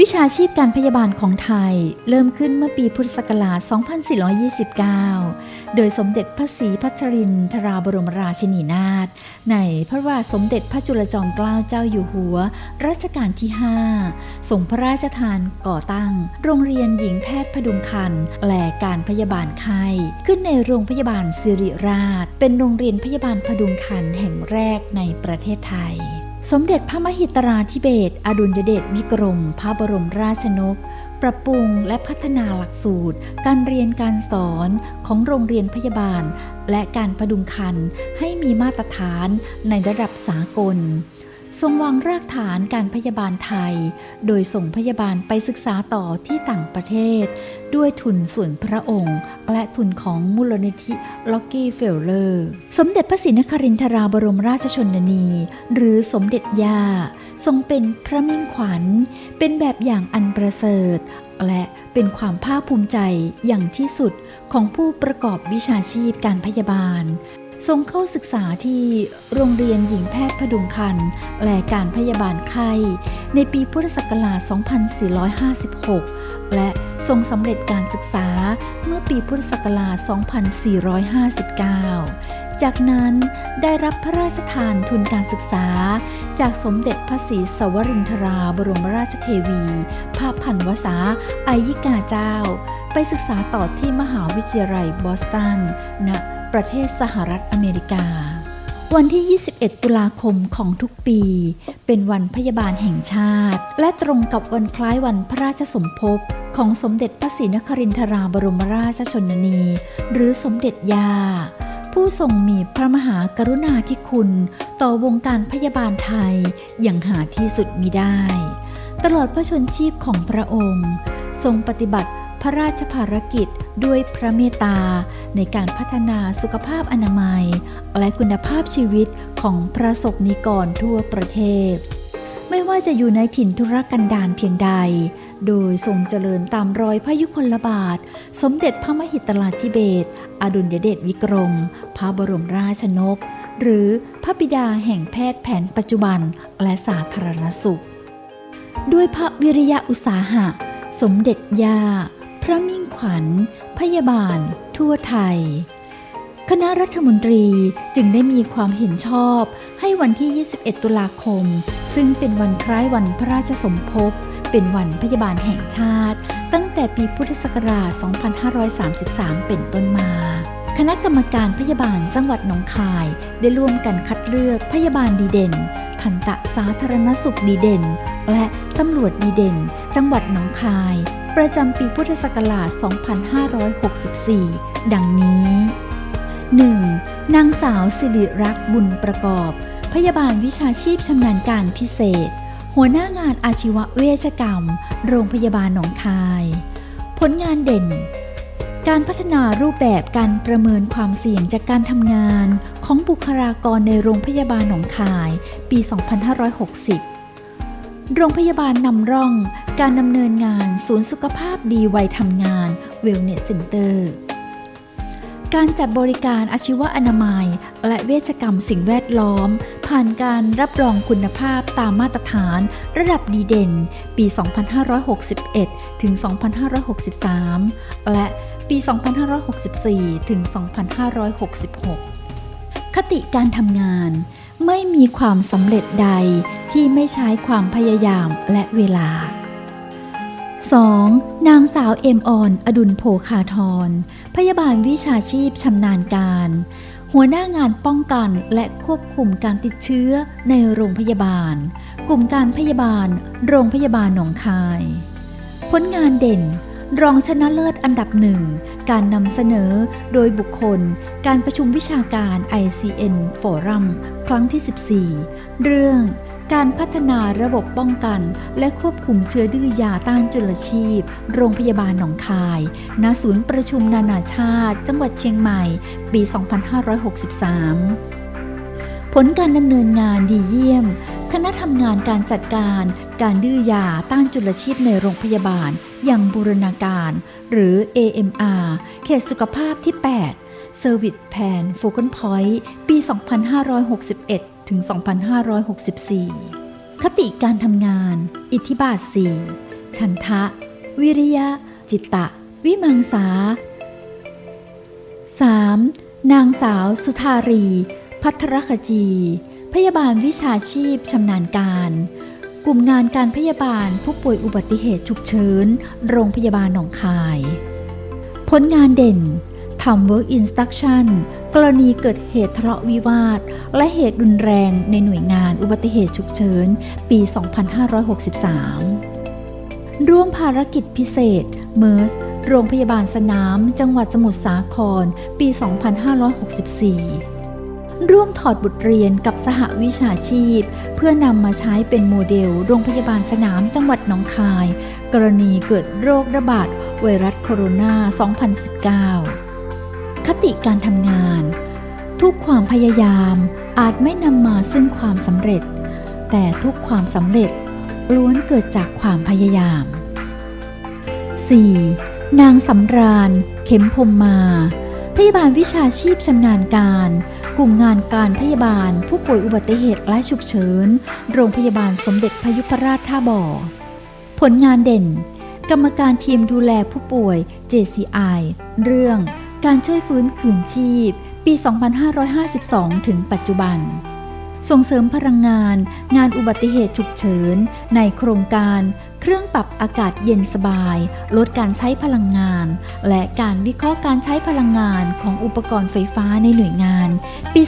วิชาชีพการพยาบาลของไทยเริ่มขึ้นเมื่อปีพุทธศักราช 2429 โดยสมเด็จพระศรีพัชรินทราบรมราชินีนาถ ในพระบาทสมเด็จพระจุลจอมเกล้าเจ้าอยู่หัว รัชกาลที่ 5 ส่งพระราชทานก่อตั้ง โรงเรียนหญิงแพทย์พดุงคันและการพยาบาลไข้ขึ้นในโรงพยาบาลสิริราช เป็นโรงเรียนพยาบาลพดุงคันแห่งแรกในประเทศไทย สมเด็จพระมหิตราธิเบศอดุลยเดชวิกรม พระบรมราชนก ปรับปรุงและพัฒนาหลักสูตร การเรียนการสอนของโรงเรียนพยาบาล และการประดุงคันให้มีมาตรฐานในระดับสากล ทรงวางรากฐานการพยาบาลไทย โดยส่งพยาบาลไปศึกษาต่อที่ต่างประเทศ ด้วยทุนส่วนพระองค์ และทุนของมูลนิธิล็อกกี้เฟลเลอร์ สมเด็จพระศรีนครินทราบรมราชชนนี หรือสมเด็จย่า ทรงเป็นพระมิ่งขวัญ เป็นแบบอย่างอันประเสริฐ และเป็นความภาคภูมิใจอย่างที่สุดของผู้ประกอบวิชาชีพการพยาบาล ทรงเข้าศึกษาที่โรงเรียนหญิงแพทย์พดุงคันและการพยาบาลไข้ ในปีพุทธศักราช 2456 และทรงสำเร็จการศึกษาเมื่อปีพุทธศักราช 2459 จากนั้นได้รับพระราชทานทุนการศึกษา จากสมเด็จพระศรีสวรินทราบรมราชเทวี ภาพันวษาอายิกาเจ้า ไปศึกษาต่อที่มหาวิทยาลัยบอสตันณ ประเทศสหรัฐอเมริกา วันที่ 21 ตุลาคมของทุกปี เป็นวันพยาบาลแห่งชาติ และตรงกับวันคล้ายวันพระราชสมภพของสมเด็จพระศรีนครินทราบรมราชชนนี หรือสมเด็จยา ผู้ทรงมีพระมหากรุณาธิคุณ ต่อวงการพยาบาลไทยอย่างหาที่สุดมิได้ ตลอดพระชนชีพของพระองค์ ทรงปฏิบัติ ระราชภารกิจด้วยพระเมตตา ในการพัฒนาสุขภาพอนามัย และคุณภาพชีวิตของประสบนิกรทั่วประเทศ ไม่ว่าจะอยู่ในถิ่นธุรกันดารเพียงใด โดยทรงเจริญตามรอยพระยุคลบาท สมเด็จพระมหิตลาธิเบศอดุลยเดชวิกรม พระบรมราชนก หรือพระบิดาแห่งแพทย์แผนปัจจุบันและสาธารณสุข ด้วยพระวิริยะอุตสาหะ สมเด็จย่า พระมิ่งขวัญ พยาบาล ทั่วไทย คณะรัฐมนตรีจึงได้มีความเห็นชอบ ให้วันที่ 21 ตุลาคม ซึ่งเป็นวันคล้ายวันพระราชสมภพ เป็นวันพยาบาลแห่งชาติ ตั้งแต่ปีพุทธศักราช 2533 เป็นต้นมาคณะกรรมการพยาบาลจังหวัดหนองคาย ได้ร่วมกันคัดเลือกพยาบาลดีเด่น ทันตะสาธารณสุขดีเด่น และตำรวจดีเด่น จังหวัดหนองคาย ประจำปีพุทธศักราช 2564 ดังนี้ 1. นางสาวสิริรักษ์บุญประกอบ พยาบาลวิชาชีพชำนาญการพิเศษ หัวหน้างานอาชีวเวชกรรม โรงพยาบาลหนองคาย ผลงานเด่น การพัฒนารูปแบบการประเมินความเสี่ยงจากการทำงานของบุคลากรในโรงพยาบาลหนองคาย ปี 2560 โรงพยาบาลนำร่อง การดำเนินงานศูนย์สุขภาพดีวัยทำงาน Wellness Center การจัดบริการอาชีวอนามัย และเวชกรรมสิ่งแวดล้อม ผ่านการรับรองคุณภาพตามมาตรฐานระดับดีเด่น ปี 2561 ถึง 2563 และปี 2564 ถึง 2566 คติการทำงาน ไม่มีความสำเร็จใดที่ไม่ใช้ความพยายามและเวลา 2. นางสาวเอ็มออน อดุลโภคาทร พยาบาลวิชาชีพชำนาญการ หัวหน้างานป้องกันและควบคุมการติดเชื้อในโรงพยาบาล กลุ่มการพยาบาล โรงพยาบาลหนองคาย ผลงานเด่น รองชนะเลิศอันดับหนึ่ง การนำเสนอโดยบุคคล การประชุมวิชาการ ICN Forum ครั้งที่ 14 เรื่อง การพัฒนาระบบป้องกัน และควบคุมเชื้อดื้อยาต้านจุลชีพ โรงพยาบาลหนองคาย ณ ศูนย์ประชุมนานาชาติ จังหวัดเชียงใหม่ ปี 2563 ผลการดำเนินงานดีเยี่ยม คณะทำงานการจัดการ การดื้อยาต้านจุลชีพในโรงพยาบาล อย่างบูรณาการ หรือ AMR เขตสุขภาพที่ 8 Service Plan Focal Point ปี 2561 ถึง 2564 คติการทำงาน อิทธิบาท4ฉันทะ วิริยะ จิตตะ วิมังสา 3. นางสาวสุธารี พัทรคจี พยาบาลวิชาชีพชำนาญการ กลุ่มงานการพยาบาลผู้ป่วยอุบัติเหตุฉุกเฉิน โรงพยาบาลหนองคาย ผลงานเด่นทำ Work Instruction กรณีเกิดเหตุทะเลาะวิวาท และเหตุรุนแรงในหน่วยงานอุบัติเหตุฉุกเฉิน ปี 2563 ร่วมภารกิจพิเศษ MERS โรงพยาบาลสนาม จังหวัดสมุทรสาคร ปี 2564 ร่วมถอดบทเรียนกับสหวิชาชีพ เพื่อนำมาใช้เป็นโมเดล โรงพยาบาลสนามจังหวัดหนองคาย กรณีเกิดโรคระบาดไวรัสโคโรนา 2019 คติการทำงาน ทุกความพยายามอาจไม่นำมาซึ่งความสำเร็จ แต่ทุกความสำเร็จล้วนเกิดจากความพยายาม 4. นางสำราญ เข็มพมมา พยาบาลวิชาชีพชำนาญการ กลุ่มงานการพยาบาล ผู้ป่วยอุบัติเหตุและฉุกเฉิน โรงพยาบาลสมเด็จพยุพราชท่าบ่อ ผลงานเด่น กรรมการทีมดูแลผู้ป่วย JCI เรื่อง การช่วยฟื้นคืนชีพ ปี 2552 ถึงปัจจุบัน ส่งเสริมพลังงาน งานอุบัติเหตุฉุกเฉิน ในโครงการ เครื่องปรับอากาศเย็นสบาย ลดการใช้พลังงาน และการวิเคราะห์การใช้พลังงานของอุปกรณ์ไฟฟ้าในหน่วยงาน ปี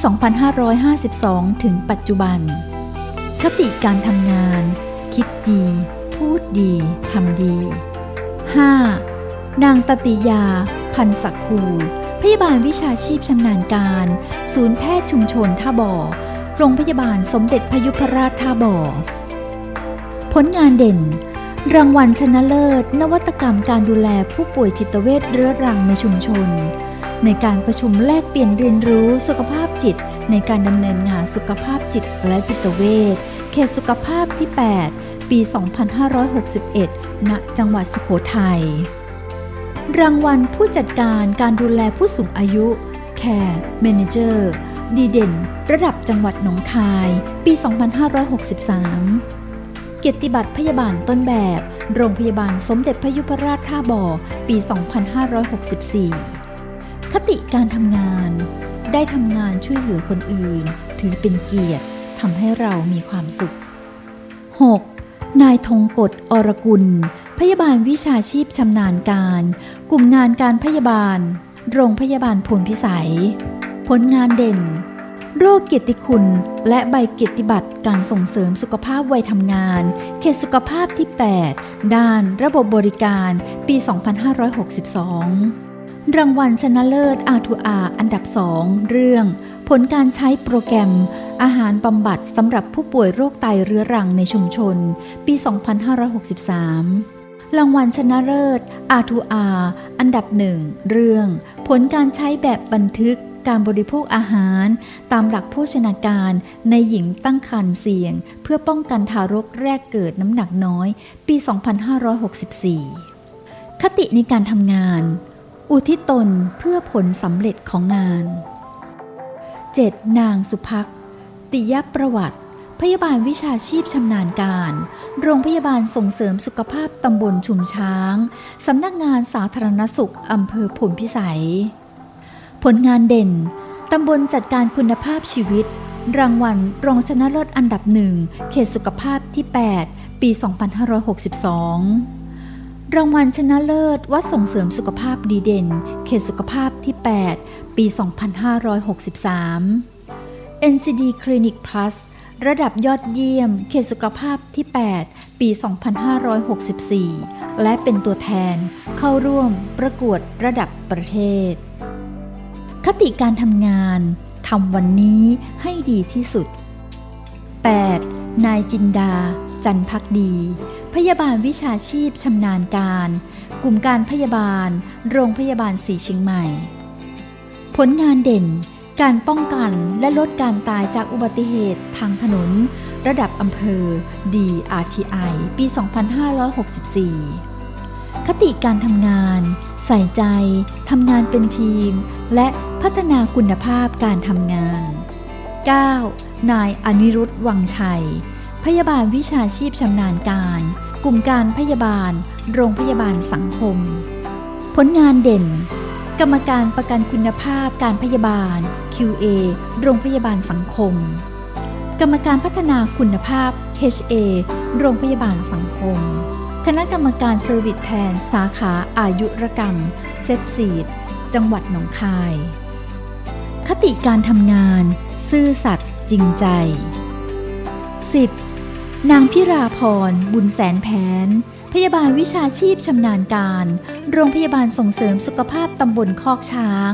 2552 ถึงปัจจุบัน คติการทำงาน คิดดี พูดดี ทำดี 5. นางตติยา พันศักคู พยาบาลวิชาชีพชำนาญการ ศูนย์แพทย์ชุมชนท่าบ่อ โรงพยาบาลสมเด็จพยุพราชท่าบ่อ ผลงานเด่น รางวัลชนะเลิศ นวัตกรรมการดูแลผู้ป่วยจิตเวชเรื้อรังในชุมชน ในการประชุมแลกเปลี่ยนเรียนรู้สุขภาพจิต ในการดำเนินงานสุขภาพจิตและจิตเวชเขตสุขภาพที่ 8 ปี 2561 ณ จังหวัดสุโขทัย รางวัลผู้จัดการการดูแลผู้สูงอายุ Care Manager ดีเด่น ระดับจังหวัดหนองคาย ปี 2563 เกียรติบัตรพยาบาลต้นแบบ โรงพยาบาลสมเด็จพยุพราชท่าบ่อ ปี 2564 คติการทำงาน ได้ทำงานช่วยเหลือคนอื่น ถือเป็นเกียรติทำให้เรามีความสุข 6. นายธงกฎอรกุล พยาบาลวิชาชีพชำนาญการ กลุ่มงานการพยาบาล โรงพยาบาลพลพิสัย ผลงานเด่น โรคเกียรติคุณ และใบเกียรติบัตรการส่งเสริมสุขภาพวัยทำงาน เขตสุขภาพที่ 8 ด้านระบบบริการปี 2562 รางวัลชนะเลิศ R2R อันดับ 2 เรื่อง ผลการใช้โปรแกรม อาหารบำบัดสำหรับผู้ป่วยโรคไตเรื้อรังในชุมชน ปี 2563 รางวัลชนะเลิศ R2R อันดับหนึ่งเรื่อง ผลการใช้แบบบันทึกการบริโภคอาหารตามหลักโภชนาการในหญิงตั้งครรภ์เสี่ยง เพื่อป้องกันทารกแรกเกิดน้ำหนักน้อย ปี 2564 คติในการทำงาน อุทิศตนเพื่อผลสำเร็จของงาน 7. นางสุภัก ติยประวัติ พยาบาลวิชาชีพชำนาญการ โรงพยาบาลส่งเสริมสุขภาพตำบลชุมช้าง สำนักงานสาธารณสุขอำเภอผลพิสัย ผลงานเด่น ตำบลจัดการคุณภาพชีวิต รางวัลรองชนะเลิศอันดับหนึ่งเขตสุขภาพที่ 8 ปี 2562รางวัลชนะเลิศวัดส่งเสริมสุขภาพดีเด่น เขตสุขภาพที่ 8 ปี 2563 NCD Clinic Plus ระดับยอดเยี่ยม เขตสุขภาพที่ 8 ปี 2564 และเป็นตัวแทนเข้าร่วมประกวดระดับประเทศ คติการทำงานทำวันนี้ให้ดีที่สุด 8. นายจินดา จันพักดี พยาบาลวิชาชีพชำนาญการ กลุ่มการพยาบาล โรงพยาบาลสีเชียงใหม่ ผลงานเด่น การป้องกันและลดการตายจากอุบัติเหตุทางถนน ระดับอำเภอ DRTI ปี 2564 คติการทำงาน ใส่ใจ ทำงานเป็นทีม และพัฒนาคุณภาพการทำงาน 9. นายอนิรุตวังชัย พยาบาลวิชาชีพชำนาญการ กลุ่มการพยาบาล โรงพยาบาลสังคม ผลงานเด่น กรรมการประกันคุณภาพการพยาบาล QA โรงพยาบาลสังคม กรรมการพัฒนาคุณภาพ HA โรงพยาบาลสังคม คณะกรรมการเซอร์วิสแพนสาขาอายุรกรรมเซฟซีดจังหวัดหนองคาย คติการทำงาน ซื่อสัตย์จริงใจ 10. นางพิราพรบุญแสนแผน พยาบาลวิชาชีพชำนาญการ โรงพยาบาลส่งเสริมสุขภาพตำบลคอกช้าง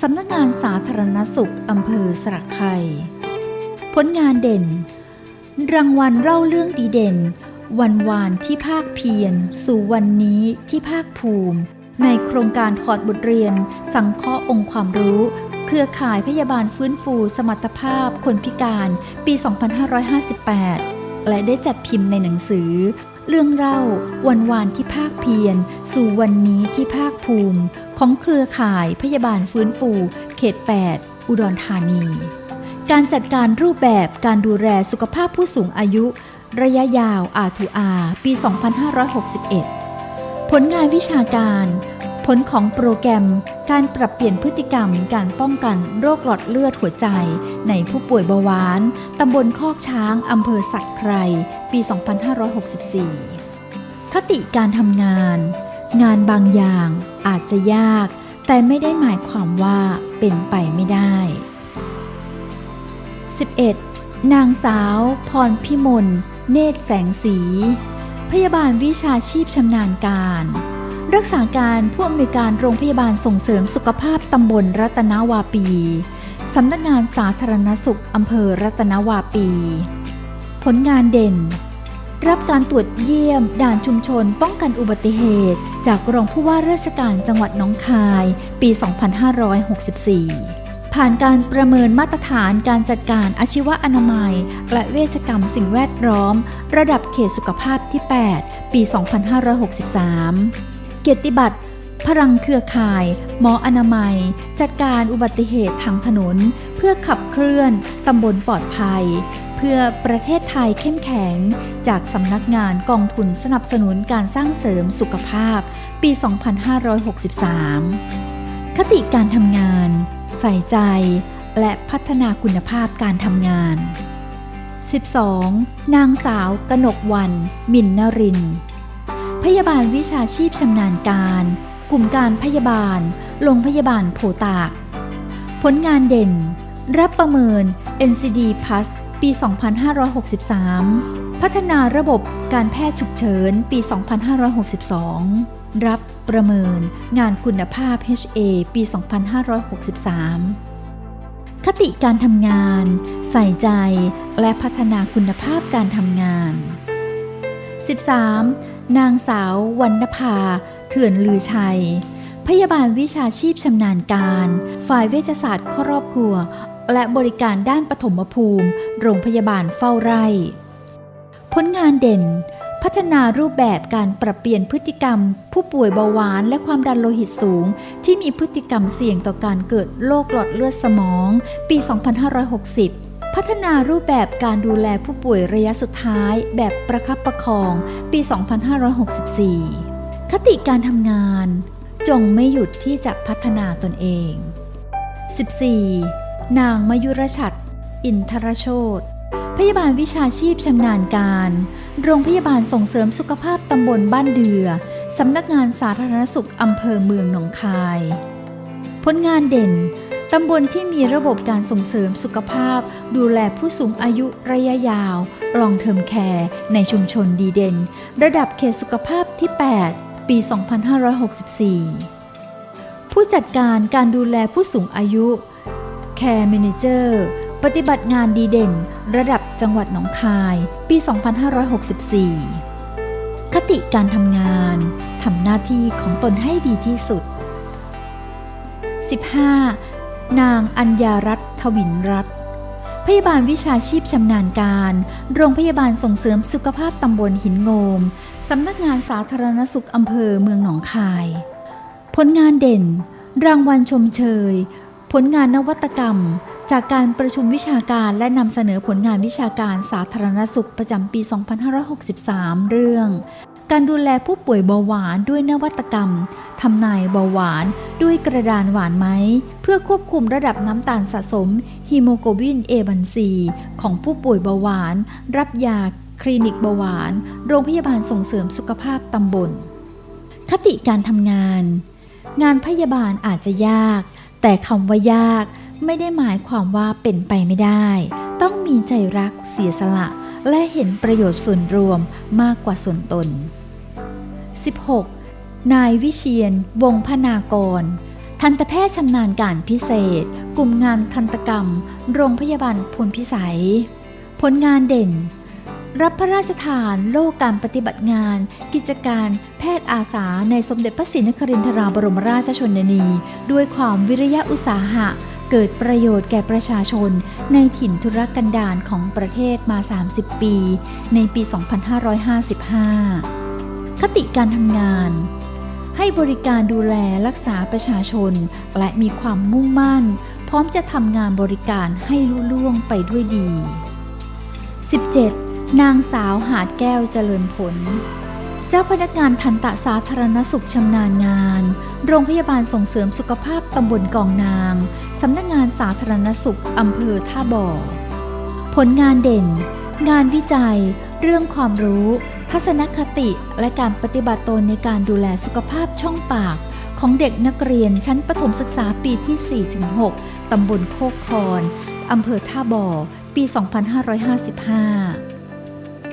สำนักงานสาธารณสุขอำเภอสระไครผลงานเด่น รางวัลเล่าเรื่องดีเด่น วันวานที่ภาคเพียร สู่วันนี้ที่ภาคภูมิ ในโครงการถอดบทเรียน สังเคราะห์องค์ความรู้ เครือข่ายพยาบาลฟื้นฟูสมรรถภาพ คนพิการปี 2558 และได้จัดพิมพ์ในหนังสือ เรื่องเล่าวันวานที่ภาคเพียร สู่วันนี้ที่ภาคภูมิ ของเครือข่ายพยาบาลฟื้นฟู เขต 8 อุดรธานี การจัดการรูปแบบการดูแลสุขภาพผู้สูงอายุ ระยะยาวอาตูอา ปี 2561 ผลงานวิชาการ ผลของโปรแกรมการปรับเปลี่ยนพฤติกรรม การป้องกันโรคหลอดเลือดหัวใจ ในผู้ป่วยเบาหวาน ตำบลคอกช้าง อำเภอสักไคร ปี 2564 คติการทำงาน งานบางอย่างอาจจะยาก แต่ไม่ได้หมายความว่าเป็นไปไม่ได้ 11. นางสาว พรพิมล เนตรแสงสี พยาบาลวิชาชีพชำนาญการ รักษาการผู้อำนวยการโรงพยาบาลส่งเสริมสุขภาพตำบลรัตนาวาปี สำนักงานสาธารณสุขอำเภอรัตนาวาปี ผลงานเด่น รับการตรวจเยี่ยม ด่านชุมชน ป้องกันอุบัติเหตุ จากรองผู้ว่าราชการจังหวัดน้องคาย ปี 2564 ผ่านการประเมินมาตรฐานการจัดการอาชีวะอนามัย และเวชกรรมสิ่งแวดล้อม ระดับเขตสุขภาพที่ 8 ปี 2563 เกียรติบัตร พลังเครือข่าย หมออนามัย จัดการอุบัติเหตุทางถนน เพื่อขับเคลื่อนตำบลปลอดภัย เพื่อประเทศไทยเข้มแข็ง จากสำนักงานกองทุนสนับสนุนการสร้างเสริมสุขภาพ ปี 2563 คติการทำงาน ใส่ใจ และพัฒนาคุณภาพการทำงาน 12. นางสาวกนกวัน มินนรินทร์ พยาบาลวิชาชีพชำนาญการ กลุ่มการพยาบาล โรงพยาบาลโพตากผลงานเด่น รับประเมิน NCD Plus ปี 2563 พัฒนาระบบการแพทย์ฉุกเฉิน ปี 2562 รับประเมินงานคุณภาพ HA ปี 2563 คติการทำงาน ใส่ใจและพัฒนาคุณภาพการทำงาน 13. นางสาววรรณภา เถื่อนลือชัย พยาบาลวิชาชีพชำนาญการ ฝ่ายเวชศาสตร์ครอบครัว และบริการด้านปฐมภูมิ โรงพยาบาลเฝ้าไร่ ผลงานเด่น พัฒนารูปแบบการปรับเปลี่ยนพฤติกรรม ผู้ป่วยเบาหวานและความดันโลหิตสูง ที่มีพฤติกรรมเสี่ยงต่อการเกิดโรคหลอดเลือดสมอง ปี 2560 พัฒนารูปแบบการดูแลผู้ป่วยระยะสุดท้ายแบบประคับประคองปี 2564 คติการทำงาน จงไม่หยุดที่จะพัฒนาตนเอง 14. นางมยุรชัด อินทรโชตพยาบาลวิชาชีพชำนาญการ โรงพยาบาลส่งเสริมสุขภาพตำบลบ้านเดือ สำนักงานสาธารณสุขอำเภอเมืองหนองคาย ผลงานเด่น ตำบลที่มีระบบการส่งเสริมสุขภาพ ดูแลผู้สูงอายุระยะยาวลองเทอมแคร์ในชุมชนดีเด่น ระดับเขตสุขภาพที่ 8 ปี 2564 ผู้จัดการการดูแลผู้สูงอายุ Care Manager ปฏิบัติงานดีเด่น ระดับจังหวัดหนองคาย ปี 2564 คติการทำงานทำหน้าที่ของตนให้ดีที่สุด 15. นางอัญญารัตน์ทวินรัตน์พยาบาลวิชาชีพชำนาญการ โรงพยาบาลส่งเสริมสุขภาพตำบลหินโงม สำนักงานสาธารณสุขอำเภอเมืองหนองคาย ผลงานเด่น รางวัลชมเชย ผลงานนวัตกรรม จากการประชุมวิชาการและนำเสนอผลงานวิชาการสาธารณสุขประจำปี 2563 เรื่อง การดูแลผู้ป่วยเบาหวานด้วยนวัตกรรมทำนายเบาหวานด้วยกระดานหวานไหม เพื่อควบคุมระดับน้ำตาลสะสมฮีโมโกลบิน A1C ของผู้ป่วยเบาหวาน รับยาคลินิกเบาหวาน โรงพยาบาลส่งเสริมสุขภาพตำบล คติการทำงาน งานพยาบาลอาจจะยาก แต่คำว่ายากไม่ได้หมายความว่าเป็นไปไม่ได้ ต้องมีใจรักเสียสละ และเห็นประโยชน์ส่วนรวมมากกว่าส่วนตน 16. นายวิเชียน วงพนากร ทันตแพทย์ชำนาญการพิเศษ กลุ่มงานทันตกรรม โรงพยาบาลพลพิสัย ผลงานเด่น รับพระราชทานโล่การปฏิบัติงาน กิจการแพทย์อาสาในสมเด็จพระศรีนครินทราบรมราชชนนี ด้วยความวิริยะอุตสาหะเกิดประโยชน์แก่ประชาชน ในถิ่นธุรกันดารของประเทศมา 30 ปี ในปี 2555 คติการทำงาน ให้บริการดูแลรักษาประชาชน และมีความมุ่งมั่น พร้อมจะทำงานบริการให้ลุล่วงไปด้วยดี 17. นางสาวหาดแก้วเจริญผล เจ้าพนักงานทันตะสาธารณสุขชำนาญงาน โรงพยาบาลส่งเสริมสุขภาพตำบลกองนาง สำนักงานสาธารณสุขอำเภอท่าบ่อ ผลงานเด่น งานวิจัย เรื่องความรู้ ทัศนคติและการปฏิบัติตนในการดูแลสุขภาพช่องปาก ของเด็กนักเรียนชั้นประถมศึกษาปีที่ 4-6 ตำบลโคกคอนอำเภอท่าบ่อ ปี 2555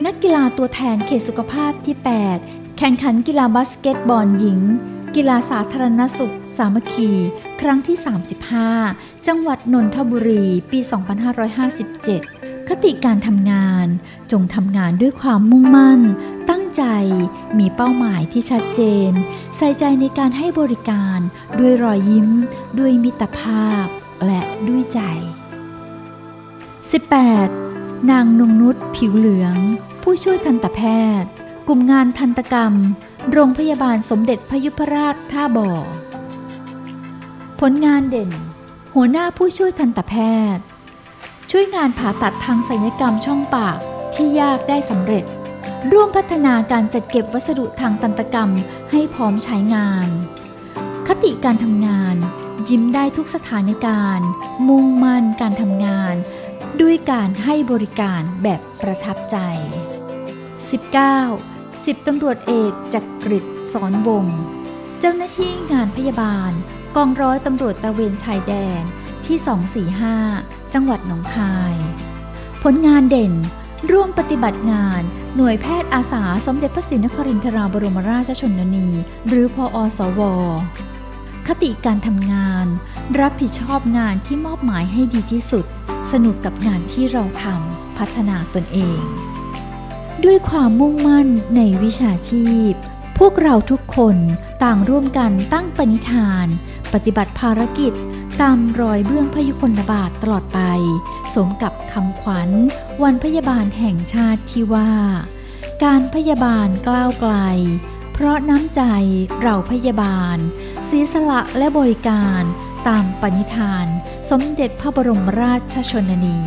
นักกีฬาตัวแทนเขตสุขภาพที่ 8 แข่งขันกีฬาบาสเกตบอลหญิง กีฬาสาธารณสุข สามัคคี ครั้งที่ 35 จังหวัดนนทบุรี ปี 2557 คติการทำงาน จงทำงานด้วยความมุ่งมั่น ตั้งใจ มีเป้าหมายที่ชัดเจน ใส่ใจในการให้บริการ ด้วยรอยยิ้ม ด้วยมิตรภาพ และด้วยใจ 18. นางนงนุชผิวเหลือง ผู้ช่วยทันตแพทย์ กลุ่มงานทันตกรรม โรงพยาบาลสมเด็จพยุพราชท่าบ่อ ผลงานเด่น หัวหน้าผู้ช่วยทันตแพทย์ ช่วยงานผ่าตัดทางศัลยกรรมช่องปากที่ยากได้สำเร็จ ร่วมพัฒนาการจัดเก็บวัสดุทางตันตกรรมให้พร้อมใช้งาน คติการทำงาน ยิ้มได้ทุกสถานการณ์ มุ่งมั่นการทำงาน ด้วยการให้บริการแบบประทับใจ 19. 10ตำรวจเอกจักริดสอนวง เจ้าหน้าที่งานพยาบาล กองร้อยตำรวจตระเวนชายแดนที่ 245 จังหวัดหนองคาย ผลงานเด่น ร่วมปฏิบัติงาน หน่วยแพทย์อาสาสมเด็จพระศรีนครินทราบรมราชชนนี หรือพออสว คติการทำงาน รับผิดชอบงานที่มอบหมายให้ดีที่สุด สนุกกับงานที่เราทำพัฒนาตนเอง ด้วยความมุ่งมั่นในวิชาชีพ พวกเราทุกคนต่างร่วมกันตั้งปณิธาน ปฏิบัติภารกิจ ตามรอยเบื้องพยุคลบาทตลอดไป สมกับคำขวัญ วันพยาบาลแห่งชาติที่ว่า การพยาบาลกล้าวไกล เพราะน้ำใจเราพยาบาลเสีสละและบริการตามปณิธาน สมเด็จพระบรมราชชนนี